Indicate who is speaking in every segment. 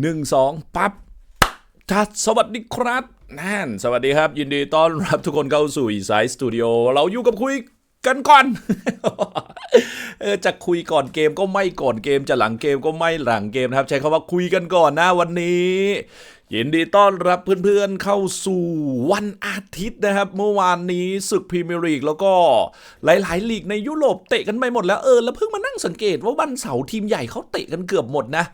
Speaker 1: หนึ่งสองปั๊บจัดสวัสดีครับนั่นสวัสดีครับ ยินดีต้อนรับทุกคนเข้าสู่อีสายสตูดิโอเราอยู่กับคุยกันก่อนจะคุยก่อนเกมก็ไม่ก่อนเกมจะหลังเกมก็ไม่หลังเกมนะครับ ใช้คำว่าคุยกันก่อนนะวันนี้ ยินดีต้อนรับเพื่อนๆเข้าสู่วันอาทิตย์นะครับ เมื่อวานนี้ศึกพรีเมียร์ลีกแล้วก็หลายๆลีกในยุโรปเตะกันไปหมดแล้วเออแล้วเพิ่งมานั่งสังเกตว่าวันเสาร์ทีมใหญ่เขาเตะกันเกือบหมดนะ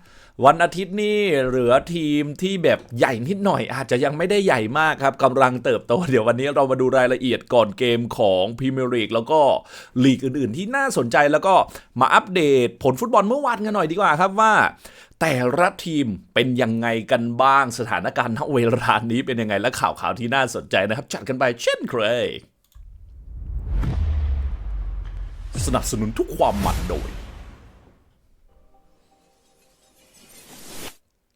Speaker 1: วันอาทิตย์นี่เหลือทีมที่แบบใหญ่นิดหน่อย อาจจะยังไม่ได้ใหญ่มากครับกำลังเติบโต เดี๋ยววันนี้เรามาดูรายละเอียดก่อนเกมของพรีเมียร์ลีกแล้วก็ลีกอื่นๆ ที่น่าสนใจแล้วก็มาอัปเดตผลฟุตบอลเมื่อวานกันหน่อยดีกว่าครับว่า แต่ละทีมเป็นยังไงกันบ้างสถานการณ์ณเวลานี้เป็นยังไงและข่าวข่าวที่น่าสนใจนะครับ จัดกันไปเช่นเคยสนับสนุนทุกความมันโดย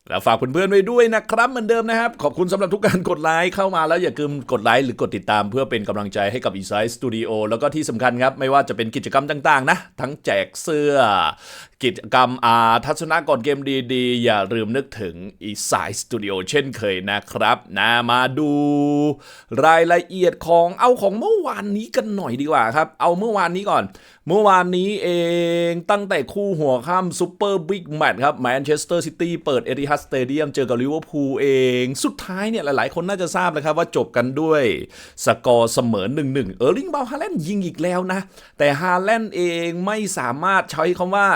Speaker 1: แล้วฝากเพื่อนๆไว้ด้วยนะครับเหมือนเดิมนะครับ ขอบคุณสำหรับทุกการกดไลค์เข้ามาแล้วอย่าลืมกดไลค์หรือกดติดตามเพื่อเป็นกำลังใจให้กับ e s i สตูดิโอแล้วก็ที่สำคัญครับ ไม่ว่าจะเป็นกิจกรรมต่างๆนะ ทั้งแจกเสื้อ กิจกรรมอาทัศนะก่อนเกมดีๆ อย่าลืมนึกถึง e s i สตูดิโอเช่นเคยนะครับนะมาดูรายละเอียดของเอาของเมื่อวานนี้กันหน่อยดีกว่าครับ เอาเมื่อวานนี้ก่อน เมื่อวานนี้เองตั้งแต่คู่หัวข้ามซูเปอร์บิ๊กแมตช์ครับแมนเชสเตอร์ซิตี้เปิดเอติฮัดสเตเดียมเจอกับลิเวอร์พูลเอง สุดท้ายเนี่ยหลายๆ คนน่าจะทราบนะครับว่าจบกันด้วยสกอร์เสมอ1-1เออร์ลิงบาฮาแลนด์ยิงอีกแล้วนะ แต่ฮาแลนด์เองไม่สามารถใช้คำว่า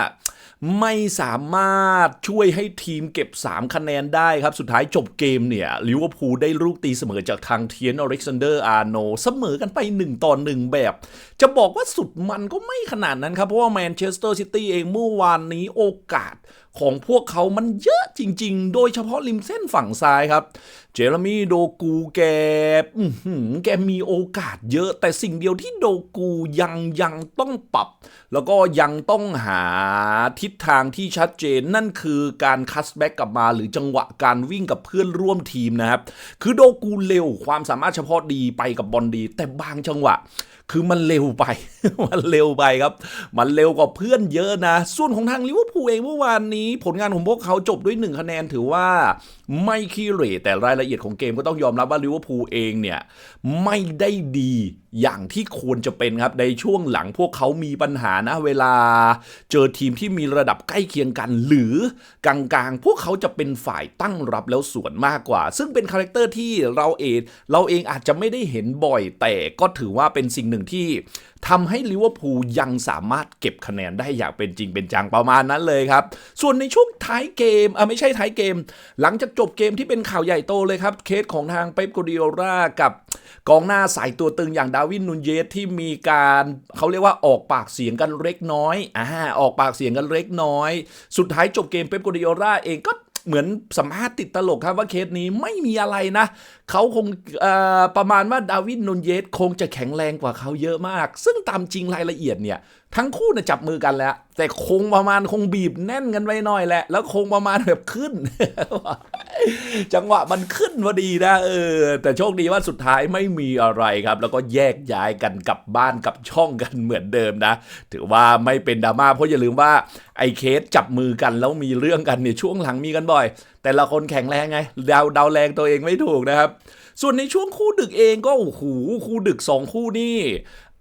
Speaker 1: ไม่สามารถช่วยให้ทีมเก็บ 3 คะแนนได้ครับ สุดท้ายจบเกมเนี่ยลิเวอร์พูลได้ลูกตีเสมอจากทางเทียนอเล็กซานเดอร์อาร์โนเสมอกันไป 1 ต่อ 1 แบบ จะบอกว่าสุดมันก็ไม่ขนาดนั้นครับ เพราะว่าแมนเชสเตอร์ซิตี้เองเมื่อวานนี้โอกาสของพวกเขามันเยอะจริง ๆ โดยเฉพาะริมเส้นฝั่งซ้ายครับ เจรมี่โดกูแกแกมีโอกาสเยอะแต่สิ่งเดียวที่โดกูยังยังต้องปรับ แล้วก็ยังต้องหาทิศทางที่ชัดเจนนั่นคือการคัสแบ็กกลับมาหรือจังหวะการวิ่งกับเพื่อนร่วมทีมนะครับ คือโดกูเร็วความสามารถเฉพาะดีไปกับบอลดี แต่บางจังหวะคือมันเร็วไป มันเร็วไปครับ มันเร็วกว่าเพื่อนเยอะนะ ส่วนของทางลิเวอร์พูลเองเมื่อวานนี้ ผลงานของพวกเขาจบด้วย1คะแนนถือว่าไม่ขี้เหร่แต่รายละเอียดของเกมก็ต้องยอมรับว่าลิเวอร์พูลเองเนี่ยไม่ได้ดี อย่างที่ควรจะเป็นครับ ในช่วงหลังพวกเขามีปัญหานะ เวลา เจอทีมที่มีระดับใกล้เคียงกัน หรือกลางๆ พวกเขาจะเป็นฝ่ายตั้งรับแล้วสวนมากกว่า ซึ่งเป็นคาแรคเตอร์ที่เราเองเราเองอาจจะไม่ได้เห็นบ่อย แต่ก็ถือว่าเป็นสิ่งหนึ่งที่ทำให้ลิเวอร์พูลยังสามารถเก็บคะแนนได้อย่างเป็นจริงเป็นจังประมาณนั้นเลยครับ ส่วนในช่วงท้ายเกมอะไม่ใช่ท้ายเกม หลังจากจบเกมที่เป็นข่าวใหญ่โตเลยครับ เคสของทางเป๊ปโกดิโอรากับกองหน้าสายตัวตึงอย่างดาวินนูนเยสที่มีการเขาเรียกว่าออกปากเสียงกันเล็กน้อยอ่าออกปากเสียงกันเล็กน้อย สุดท้ายจบเกมเป๊ปโกดิโอราเองก็เหมือนสัมภาษณ์ติดตลกครับว่าเคสนี้ไม่มีอะไรนะ เขาคงประมาณว่าดาวินนุนเยสคงจะแข็งแรงกว่าเขาเยอะมาก ซึ่งตามจริงรายละเอียดเนี่ย ทั้งคู่นะจับมือกันแล้ว แต่คงประมาณคงบีบแน่นกันไว้หน่อยแหละ แล้วคงประมาณแบบขึ้น จังหวะมันขึ้นพอดีนะเออ แต่โชคดีว่าสุดท้ายไม่มีอะไรครับ แล้วก็แยกย้ายกันกลับบ้านกลับช่องกันเหมือนเดิมนะ ถือว่าไม่เป็นดราม่าเพราะอย่าลืมว่าไอ้เคสจับมือกันแล้วมีเรื่องกันเนี่ยช่วงหลังมีกันบ่อย แต่ละคนแข็งแรงไงเดาเดาแรงตัวเองไม่ถูกนะครับ ส่วนในช่วงคู่ดึกเองก็โอ้โหคู่ดึกสองคู่นี่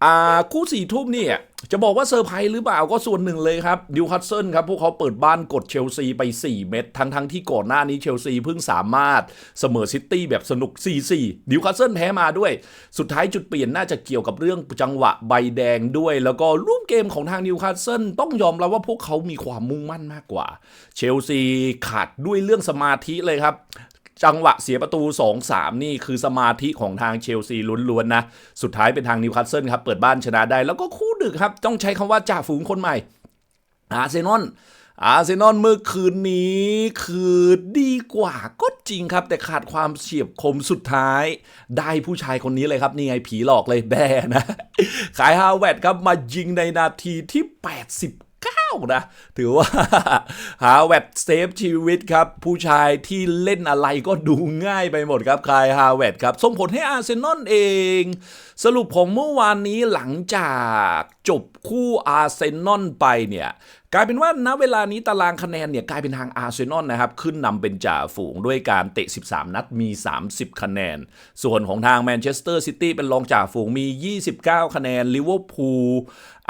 Speaker 1: อ่าคู่สี่ทุ่มเนี่ย จะบอกว่าเซอร์ไพรส์หรือเปล่าก็ส่วนหนึ่งเลยครับดิวคัตเซิลครับพวกเขาเปิดบ้านกดเชลซีไป 4 เม็ดทั้งทั้งที่ก่อนหน้านี้เชลซีเพิ่งสามารถเสมอซิตี้แบบสนุก 4-4ดิวคัตเซิลแพ้มาด้วย สุดท้ายจุดเปลี่ยนน่าจะเกี่ยวกับเรื่องจังหวะใบแดงด้วย แล้วก็รูปเกมของทางนิวคาสเซิลต้องยอมรับว่าพวกเขามีความมุ่งมั่นมากกว่า เชลซีขาดด้วยเรื่องสมาธิเลยครับ จังหวะเสียประตู 2-3 นี่คือสมาธิของทางเชลซีล้วนๆนะ สุดท้ายเป็นทางนิวคาสเซิลครับ เปิดบ้านชนะได้ แล้วก็คู่ดึกครับ ต้องใช้คำว่าจ่าฝูงคนใหม่ อาร์เซนอลอาร์เซนอลเมื่อคืนนี้คือดีกว่าก็จริงครับ แต่ขาดความเฉียบคมสุดท้าย ได้ผู้ชายคนนี้เลยครับ นี่ไงผีหลอกเลยแบนะ ขายฮาวเวดครับมายิงในนาทีที่ 89 นะ ถือว่าฮาวเวดเซฟชีวิตครับ ผู้ชายที่เล่นอะไรก็ดูง่ายไปหมดครับคายฮาเวดครับ ส่งผลให้อาร์เซนอลเอง สรุปของเมื่อวานนี้หลังจากจบคู่อาร์เซนอลไปเนี่ยกลายเป็นว่าณเวลานี้ตารางคะแนนเนี่ยกลายเป็นทางอาร์เซนอลนะครับ ขึ้นนำเป็นจ่าฝูงด้วยการเตะ 13 นัดมี 30 คะแนน ส่วนของทางแมนเชสเตอร์ซิตี้เป็นรองจ่าฝูงมี 29 คะแนนลิเวอร์พูล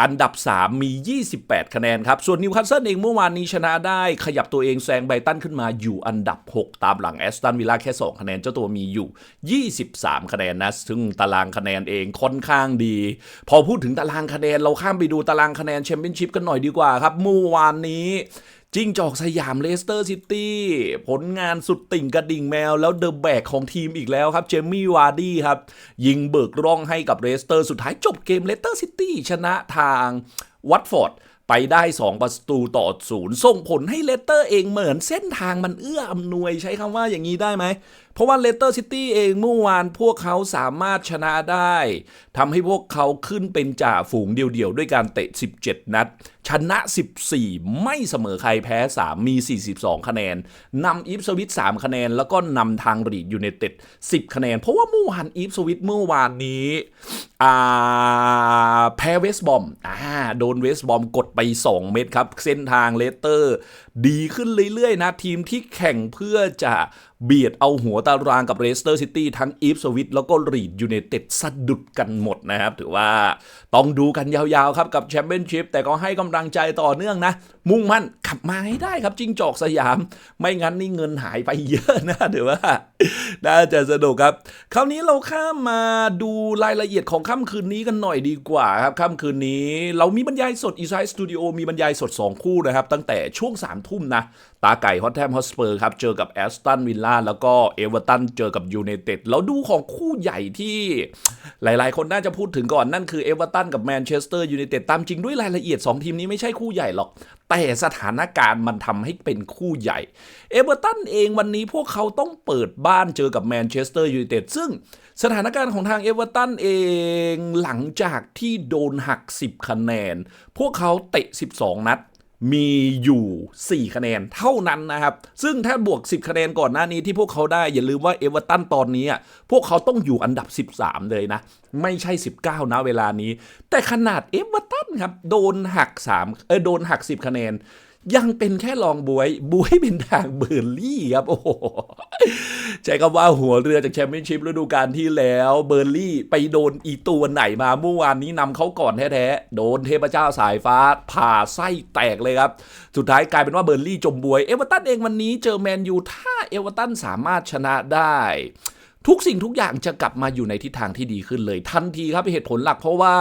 Speaker 1: อันดับ 3 มี 28 คะแนนครับส่วนนิวคาสเซิลเองเมื่อวานนี้ชนะได้ขยับตัวเองแซงไบตันขึ้นมาอยู่อันดับ 6 ตามหลังแอสตันวิลล่าแค่ 2 คะแนนเจ้าตัวมีอยู่ 23 คะแนนนะ ซึ่งตารางคะแนนเองค่อนข้างดี พอพูดถึงตารางคะแนนเราข้ามไปดูตารางคะแนนแชมเปี้ยนชิพกันหน่อยดีกว่าครับเมื่อวานนี้จิ้งจอกสยามเลสเตอร์ซิตี้ผลงานสุดติ่งกระดิ่งแมว แล้วเดอะแบกของทีมอีกแล้วครับ เจมี่วาร์ดี้ครับ ยิงเบิกร่องให้กับเลสเตอร์ สุดท้ายจบเกมเลสเตอร์ซิตี้ชนะทางวัตฟอร์ด ไปได้ 2 ประตูต่อศูนย์ส่งผลให้เลสเตอร์เองเหมือนเส้นทางมันเอื้ออำนวยใช้คำว่าอย่างนี้ได้ไหม เพราะว่าเลสเตอร์ซิตี้เองเมื่อวานพวกเขาสามารถชนะได้ทำให้พวกเขาขึ้นเป็นจ่าฝูงเดี่ยวๆ ด้วยการเตะ 17 นัด ชนะ 14 ไม่เสมอใครแพ้ 3 มี 42 คะแนนนำอีฟสวิต3คะแนน แล้วก็นำทางรีดยูไนเต็ด10 คะแนน เพราะว่าเมื่อวานอีฟสวิตเมื่อวานนี้ แพ้เวสบอมอ่าโดนเวสบอมกดไป 2 เม็ดครับ เส้นทางเลสเตอร์ ดีขึ้นเรื่อยๆนะ ทีมที่แข่งเพื่อจะเบียดเอาหัวตารางกับเลสเตอร์ซิตี้ทั้งอีฟสวิตแล้วก็รีดยูไนเต็ดสะดุดกันหมดนะครับ ถือว่าต้องดูกันยาวๆครับกับแชมเปี้ยนชิพแต่ก็ให้กำลังใจต่อเนื่องนะ มุ่งมั่นขับมาให้ได้ครับจิงจอกสยาม ไม่งั้นนี่เงินหายไปเยอะนะถือว่า น่าจะสนุกครับ คราวนี้เราข้ามมาดูรายละเอียดของค่ำคืนนี้กันหน่อยดีกว่าครับค่ำคืนนี้ เรามีบรรยายสดอีไซส์สตูดิโอมีบรรยายสด 2 คู่นะครับ ตั้งแต่ช่วง3ามทุ่มนะ ตาไก่ฮอตแทมฮอสเปอร์ครับ เจอกับแอสตันวิลล่าแล้วก็เอเวอร์ตันเจอกับยูไนเต็ดแล้วดูของคู่ใหญ่ที่หลายๆ คนน่าจะพูดถึงก่อนนั่นคือเอเวอร์ตันกับแมนเชสเตอร์ยูไนเต็ดตามจริงด้วยรายละเอียด 2 ทีมนี้ไม่ใช่คู่ใหญ่หรอก แต่สถานการณ์มันทำให้เป็นคู่ใหญ่เอเวอร์ตันเองวันนี้พวกเขาต้องเปิดบ้านเจอกับแมนเชสเตอร์ยูไนเต็ดซึ่งสถานการณ์ของทางเอเวอร์ตันเองหลังจากที่โดนหัก 10 คะแนน พวกเขาเตะ 12 นัด มีอยู่ 4 คะแนนเท่านั้นนะครับ ซึ่งถ้าบวก 10 คะแนนก่อนหน้านี้ที่พวกเขาได้ อย่าลืมว่าเอเวอร์ตันตอนนี้อะพวกเขาต้องอยู่อันดับ 13 เลยนะ ไม่ใช่ 19 นะเวลานี้ แต่ขนาดเอเวอร์ตันครับ โดนหัก3เออโดนหัก 10 คะแนน ยังเป็นแค่รองบวย บวยเป็นทางเบอร์ลี่ครับโอ้โหใช้คำว่าหัวเรือจากแชมเปี้ยนชิพฤดูกาลที่แล้วเบอร์ลี่ไปโดนอีตัวไหนมาเมื่อวานนี้นำเขาก่อนแท้ๆ โดนเทพเจ้าสายฟ้า ผ่าไส้แตกเลยครับ สุดท้ายกลายเป็นว่าเบอร์ลี่จมบวย เอเวอร์ตันเองวันนี้เจอแมนยูถ้าเอเวอร์ตันสามารถชนะได้ ทุกสิ่งทุกอย่างจะกลับมาอยู่ในทิศทางที่ดีขึ้นเลยทันทีครับเหตุผลหลักเพราะว่า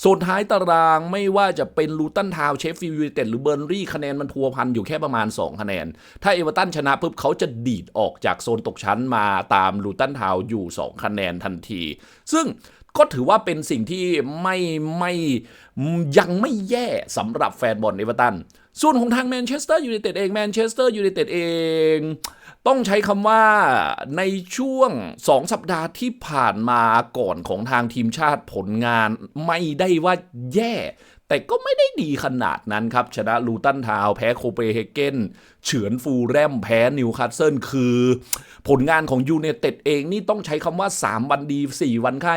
Speaker 1: โซนท้ายตารางไม่ว่าจะเป็นลูตันทาวเชฟฟิลด์ยูไนเต็ดหรือเบอร์รี่คะแนนมันทัวพันอยู่แค่ประมาณ 2 คะแนน ถ้าเอเวอร์ตันชนะปุ๊บเขาจะดีดออกจากโซนตกชั้นมาตามลูตันทาวอยู่ 2 คะแนนทันที ซึ่ง ก็ถือว่าเป็นสิ่งที่ไม่ไม่ยังไม่แย่สำหรับแฟนบอลเอเวอร์ตันส่วนของทางแมนเชสเตอร์ยูไนเต็ดเองแมนเชสเตอร์ยูไนเต็ดเอง ต้องใช้คำว่าในช่วง 2 สัปดาห์ที่ผ่านมาก่อนของทางทีมชาติผลงานไม่ได้ว่าแย่ แต่ก็ไม่ได้ดีขนาดนั้นครับ ชนะลูตันทาว แพ้โคเปนเฮเกนเฉือนฟูแรมแพ้นิวคาสเซิลคือ ผลงานของยูเนเต็ดเองนี่ต้องใช้คำว่า 3 วันดี 4 วันไข้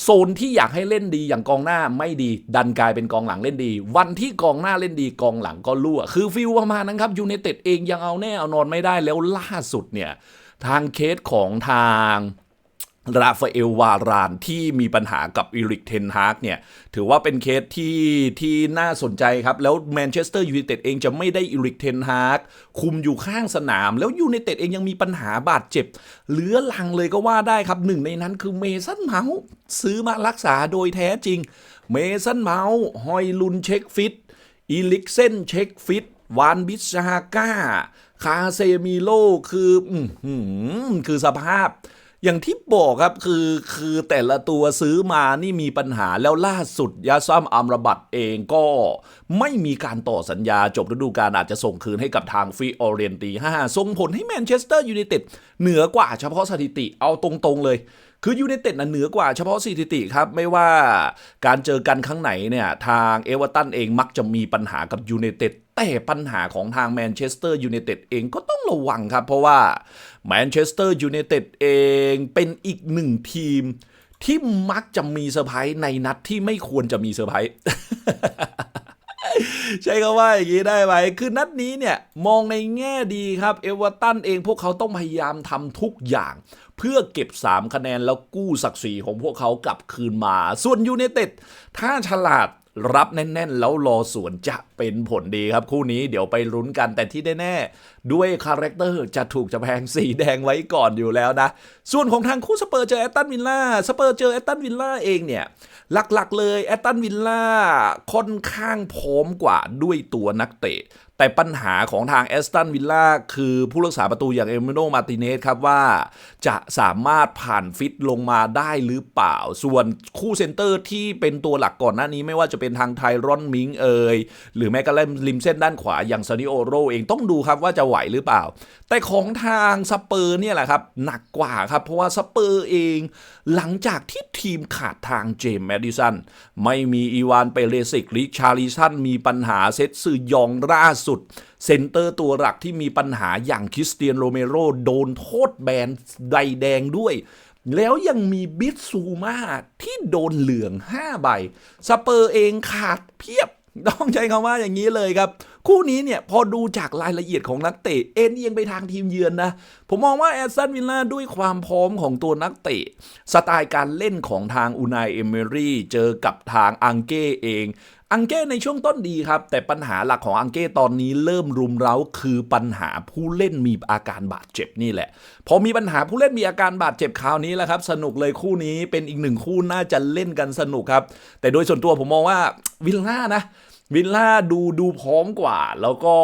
Speaker 1: โซนที่อยากให้เล่นดีอย่างกองหน้าไม่ดี ดันกลายเป็นกองหลังเล่นดี วันที่กองหน้าเล่นดีกองหลังก็รั่ว คือฟิลประมาณนั้นครับยูเนเต็ดเองยังเอาแน่เอานอนไม่ได้แล้วล่าสุดเนี่ย ทางเคสของทาง ราฟาเอลวารานที่มีปัญหากับอิริกเทนฮากเนี่ยถือว่าเป็นเคสที่ที่น่าสนใจครับ แล้วแมนเชสเตอร์ยูไนเต็ดเองจะไม่ได้อิริกเทนฮากคุมอยู่ข้างสนาม แล้วยูไนเต็ดเองยังมีปัญหาบาดเจ็บเหลือหลังเลยก็ว่าได้ครับหนึ่งในนั้นคือเมสันเมาส์ซื้อมารักษาโดยแท้จริง เมสันเมาส์ฮอยลุนเช็คฟิตอีลิกเซนเช็คฟิตวานบิชฮาก้าคาเซมิโลคืออคือสภาพ อย่างที่บอกครับคือคือแต่ละตัวซื้อมานี่มีปัญหาแล้วล่าสุดยาซัมอัมรบัตเองก็ไม่มีการต่อสัญญาจบฤดูกาลอาจจะส่งคืนให้กับทางฟรีออเรียนตี5ส่งผลให้แมนเชสเตอร์ยูไนเต็ดเหนือกว่าเฉพาะสถิติเอาตรงๆเลย คือยูไนเต็ดน่ะเหนือกว่าเฉพาะสถิติครับ ไม่ว่าการเจอกันครั้งไหนเนี่ยทางเอเวอร์ตันเองมักจะมีปัญหากับยูไนเต็ดแต่ปัญหาของทางแมนเชสเตอร์ยูไนเต็ดเองก็ต้องระวังครับ เพราะว่าแมนเชสเตอร์ยูไนเต็ดเองเป็นอีกหนึ่งทีมที่มักจะมีเซอร์ไพรส์ในนัดที่ไม่ควรจะมีเซอร์ไพรส์ ใช้คำว่าอย่างนี้ได้ไหมคือนัดนี้เนี่ยมองในแง่ดีครับเอเวอร์ตันเองพวกเขาต้องพยายามทำทุกอย่าง เพื่อเก็บ 3 คะแนนแล้วกู้ศักดิ์ศรีของพวกเขากลับคืนมา ส่วนยูเนเต็ดถ้าฉลาดรับแน่น ๆ แล้วรอสวนจะเป็นผลดีครับคู่นี้เดี๋ยวไปลุ้นกันแต่ที่แน่ ด้วยคาแรคเตอร์จะถูกจะแพงสีแดงไว้ก่อนอยู่แล้วนะ ส่วนของทางคู่สเปอร์เจอแอตตันวิลล่าสเปอร์เจอแอตตันวิลล่าเองเนี่ย หลักๆเลยแอตตันวิลล่าค่อนข้างพร้อมกว่าด้วยตัวนักเตะ แต่ปัญหาของทางแอสตันวิลล่าคือผู้รักษาประตูอย่างเอมิโนมาติเนสครับว่า จะสามารถผ่านฟิตลงมาได้หรือเปล่า ส่วนคู่เซนเตอร์ที่เป็นตัวหลักก่อนหน้านี้ไม่ว่าจะเป็นทางไทรอนมิงเอยหรือแม้กระทั่งริมเส้นด้านขวาอย่างซานิโอโรเองต้องดูครับว่าจะไหวหรือเปล่า แต่ของทางสเปอร์เนี่ยแหละครับ หนักกว่าครับ เพราะว่าสเปอร์เองหลังจากที่ทีมขาดทางเจมส์แมดิสันไม่มีอีวานเปเรสิกริชาริสันมีปัญหาเซตซือยองล่าสุด เซนเตอร์ตัวหลักที่มีปัญหาอย่างคริสเตียนโรเมโรโดนโทษแบนใดแดงด้วยแล้วยังมีบิสซูมาที่โดนเหลือง 5 ใบ สเปอร์เองขาดเพียบ ต้องใช้คำว่าอย่างนี้เลยครับ คู่นี้เนี่ยพอดูจากรายละเอียดของนักเตะเอ็นเอียงไปทางทีมเยือนนะ ผมมองว่าแอสตันวิลล่าด้วยความพร้อมของตัวนักเตะ สไตล์การเล่นของทางอูนายเอเมรี่เจอกับทางอังเก้เอง อังเก้ในช่วงต้นดีครับ แต่ปัญหาหลักของอังเก้ตอนนี้เริ่มรุมเร้าคือปัญหาผู้เล่นมีอาการบาดเจ็บนี่แหละ พอมีปัญหาผู้เล่นมีอาการบาดเจ็บคราวนี้แหละครับ สนุกเลยคู่นี้เป็นอีกหนึ่งคู่น่าจะเล่นกันสนุกครับ แต่โดยส่วนตัวผมมองว่าวิลล่านะวิลล่าดูดูพร้อมกว่า แล้วก็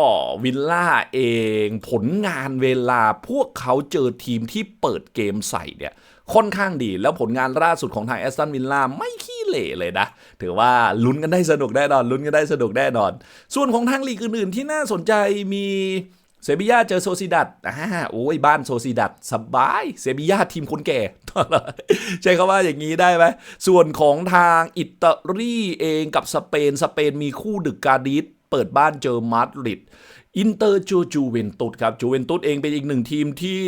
Speaker 1: วิลล่าเองผลงานเวลาพวกเขาเจอทีมที่เปิดเกมใส่เนี่ย ค่อนข้างดี แล้วผลงานล่าสุดของทางแอสตันวิลล่าไม่ขี้เหร่เลยนะ ถือว่าลุ้นกันได้สนุกแน่นอนลุ้นกันได้สนุกแน่นอน ส่วนของทางลีกอื่นๆ ที่น่าสนใจมีเซบียาเจอโซซิดัดอ่าโอ้ยบ้านโซซิดัดสบาย เซบียาทีมคนแก่ ใช้คำว่าอย่างนี้ได้ไหม ส่วนของทางอิตาลีเองกับสเปน สเปนมีคู่ดึกการดิสเปิดบ้านเจอมาดริด อินเตอร์จูจูเวนตุสครับ จูเวนตุสเองเป็นอีกหนึ่งทีมที่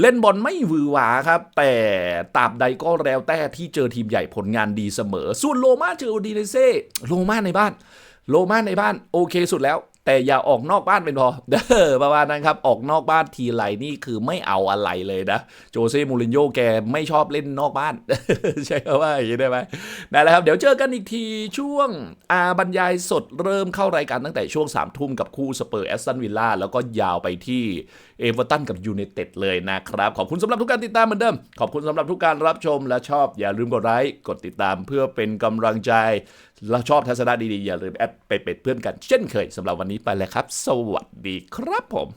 Speaker 1: เล่นบอลไม่หวือหวาครับ แต่ตราบใดก็แล้วแต่ที่เจอทีมใหญ่ผลงานดีเสมอ ส่วนโลมาเจอโอดีเนเซ่โลมาในบ้าน โลมาในบ้านโอเคสุดแล้ว แต่อย่าออกนอกบ้านเป็นพอ เด้อประมาณนั้นครับ ออกนอกบ้านทีไรนี่คือไม่เอาอะไรเลยนะ โจเซ่มูรินโญ่แกไม่ชอบเล่นนอกบ้าน ใช่คำว่าอย่างนี้ได้ไหมนั่นแหละครับ เดี๋ยวเจอกันอีกทีช่วงอาบรรยายสดเริ่มเข้ารายการตั้งแต่ช่วง3ามทุ่มกับคู่สเปอร์แอสตันวิลล่าแล้วก็ยาวไปที่เอเวอร์ตันกับยูไนเต็ดเลยนะครับ ขอบคุณสำหรับทุกการติดตามเหมือนเดิม ขอบคุณสำหรับทุกการรับชมและชอบอย่าลืมกดไลค์กดติดตามเพื่อเป็นกำลังใจ เราชอบทัศนะดีๆ อย่าลืมแอดไปเป็นเพื่อนกันเช่นเคยสำหรับวันนี้ไปแล้วครับ สวัสดีครับผม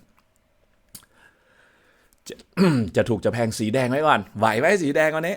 Speaker 1: จะจะถูกจะแพงสีแดงไว้ก่อน ไหวไหมสีแดงวันนี้